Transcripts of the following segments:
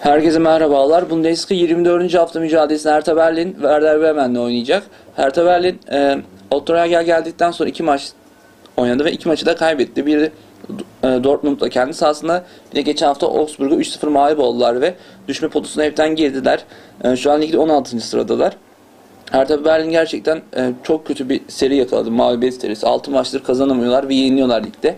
Herkese merhabalar. Bundesliga 24. hafta mücadelesinde Hertha Berlin Werder Bremen'le oynayacak. Hertha Berlin e, Otto'ya geldikten sonra iki maç oynadı ve iki maçı da kaybetti. Biri e, Dortmund'la kendi sahasında bir de geçen hafta Augsburg'a 3-0 mağlup oldular ve düşme potasına hepten girdiler. E, şu an ligde 16. sıradalar. Hertha Berlin gerçekten e, çok kötü bir seri yakaladı. Mağlubiyet serisi. 6 maçtır kazanamıyorlar ve yeniliyorlar ligde.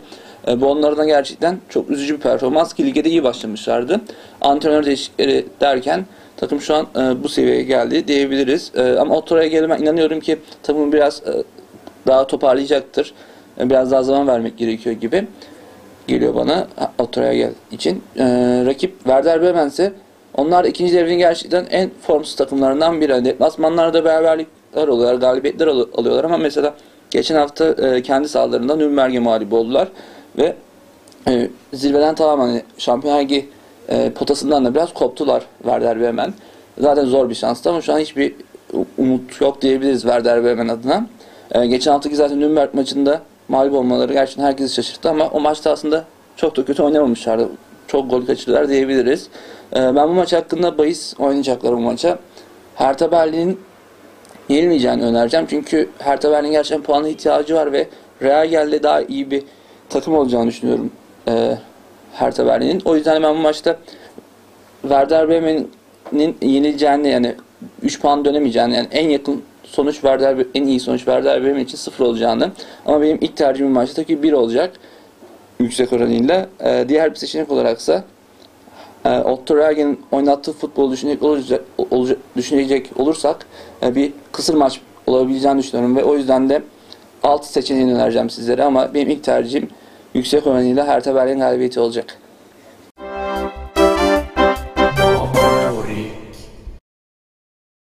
E, bu onlardan gerçekten çok üzücü bir performans ki lige de iyi başlamışlardı. Antrenör değişiklikleri derken takım şu an e, bu seviyeye geldi diyebiliriz. E, ama Otto'ya gelme inanıyorum ki takım biraz e, daha toparlayacaktır. E, biraz daha zaman vermek gerekiyor gibi geliyor bana Otto'ya gel için. E, rakip Werder Bremen ise onlar ikinci devrin gerçekten en formsuz takımlarından biri. Deplasmanlarda beraberlikler oluyorlar, galibiyetler al- alıyorlar ama mesela geçen hafta e, kendi sahalarında Nürnberg'e mağlup oldular ve e, zirveden tamamen Şampiyonlar Ligi e, potasından da biraz koptular Werder Bremen. Zaten zor bir şanstı ama şu an hiçbir umut yok diyebiliriz Werder Bremen adına. E, geçen haftaki zaten Nürnberg maçında mağlup olmaları gerçekten herkesi şaşırttı ama o maçta aslında çok da kötü oynamamışlardı. Çok gol kaçırdılar diyebiliriz. E, ben bu maç hakkında bahis oynayacaklar bu maça. Hertha Berlin'in yenilmeyeceğini önereceğim. Çünkü Hertha Berlin gerçekten puana ihtiyacı var ve Real Gel'de daha iyi bir takım olacağını düşünüyorum e, Hertha Berlin'in. O yüzden ben bu maçta Werder Bremen'in yenileceğini yani 3 puan dönemeyeceğini yani en yakın sonuç Werder en iyi sonuç Werder Bremen için 0 olacağını ama benim ilk tercihim maçta tabii 1 olacak yüksek oranıyla. E, diğer bir seçenek olaraksa e, Otto Reagen'in oynattığı futbolu düşünecek, olacak, olacak, düşünecek olursak e, bir kısır maç olabileceğini düşünüyorum ve o yüzden de 6 seçeneğini önereceğim sizlere ama benim ilk tercihim yüksek öğrenliyle her teberlerin galibiyeti olacak.